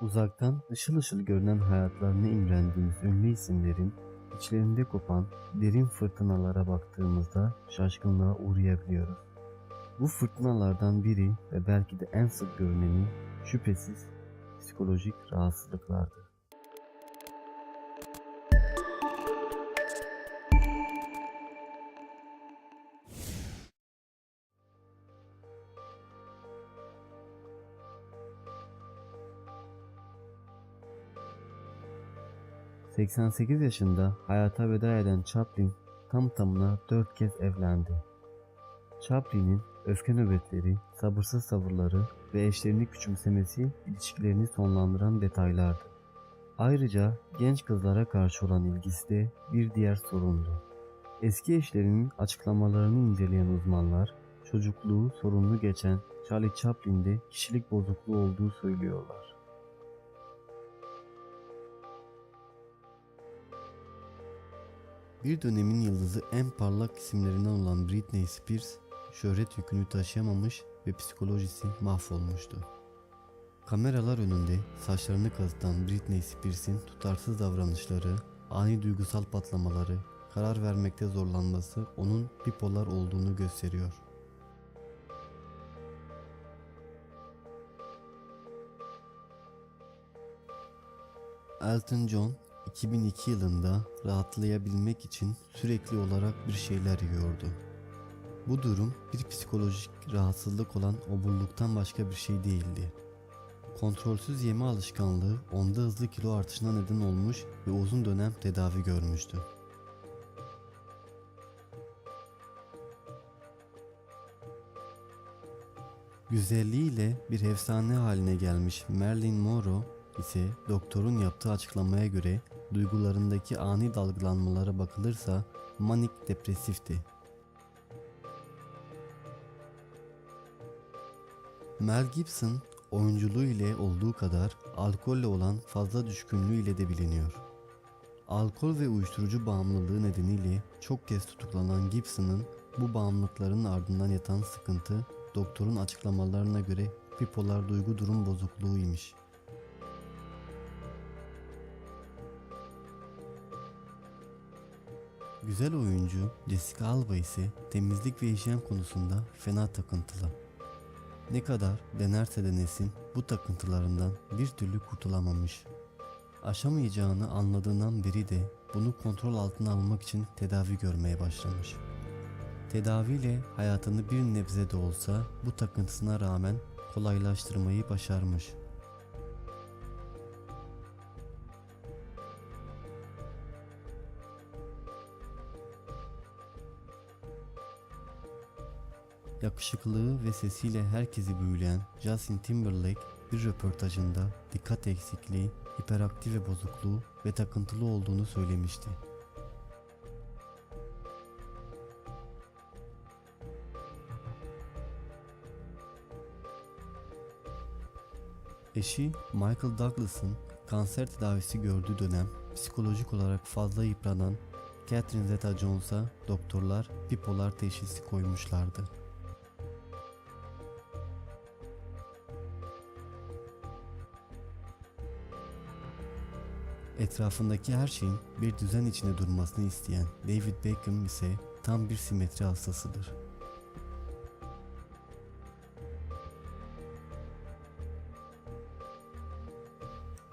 Uzaktan ışıl ışıl görünen hayatlarına imrendiğimiz ünlü isimlerin içlerinde kopan derin fırtınalara baktığımızda şaşkınlığa uğrayabiliyoruz. Bu fırtınalardan biri ve belki de en sık görüneni şüphesiz psikolojik rahatsızlıklardır. ...88 yaşında hayata veda eden Chaplin tam tamına 4 kez evlendi. Chaplin'in öfke nöbetleri, sabırsız tavırları ve eşlerini küçümsemesi ilişkilerini sonlandıran detaylardı. Ayrıca genç kızlara karşı olan ilgisi de bir diğer sorundu. Eski eşlerinin açıklamalarını inceleyen uzmanlar, çocukluğu sorunlu geçen Charlie Chaplin'de kişilik bozukluğu olduğu söylüyorlar. Bir dönemin yıldızı en parlak isimlerinden olan Britney Spears, şöhret yükünü taşıyamamış ve psikolojisi mahvolmuştu. Kameralar önünde saçlarını kazıtan Britney Spears'in tutarsız davranışları, ani duygusal patlamaları, karar vermekte zorlanması onun bipolar olduğunu gösteriyor. Elton John 2002 yılında rahatlayabilmek için sürekli olarak bir şeyler yiyordu. Bu durum bir psikolojik rahatsızlık olan oburluktan başka bir şey değildi. Kontrolsüz yeme alışkanlığı onda hızlı kilo artışına neden olmuş ve uzun dönem tedavi görmüştü. Güzelliğiyle bir efsane haline gelmiş Marilyn Monroe ise doktorun yaptığı açıklamaya göre duygularındaki ani dalgalanmalara bakılırsa manik depresifti. Mel Gibson oyunculuğu ile olduğu kadar alkolle olan fazla düşkünlüğü ile de biliniyor. Alkol ve uyuşturucu bağımlılığı nedeniyle çok kez tutuklanan Gibson'ın bu bağımlılıkların ardından yatan sıkıntı doktorun açıklamalarına göre bipolar duygu durum bozukluğuymuş. Güzel oyuncu Jessica Alba ise temizlik ve hijyen konusunda fena takıntılı. Ne kadar denerse denesin bu takıntılarından bir türlü kurtulamamış. Aşamayacağını anladığından beri de bunu kontrol altına almak için tedavi görmeye başlamış. Tedaviyle hayatını bir nebze de olsa bu takıntısına rağmen kolaylaştırmayı başarmış. Yakışıklığı ve sesiyle herkesi büyüleyen Justin Timberlake bir röportajında dikkat eksikliği, hiperaktif ve bozukluğu ve takıntılı olduğunu söylemişti. Eşi Michael Douglas'ın kanser tedavisi gördüğü dönem psikolojik olarak fazla yıpranan Catherine Zeta-Jones'a doktorlar bipolar teşhisi koymuşlardı. Etrafındaki her şeyin bir düzen içinde durmasını isteyen David Beckham ise tam bir simetri hastasıdır.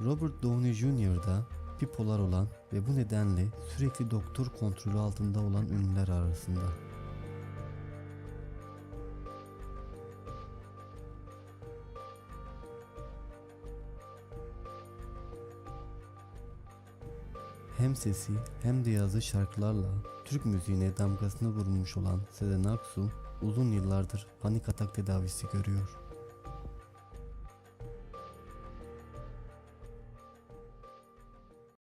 Robert Downey Jr. da bipolar olan ve bu nedenle sürekli doktor kontrolü altında olan ünlüler arasında. Hem sesi hem de yazdığı şarkılarla Türk müziğine damgasını vurmuş olan Sezen Aksu uzun yıllardır panik atak tedavisi görüyor.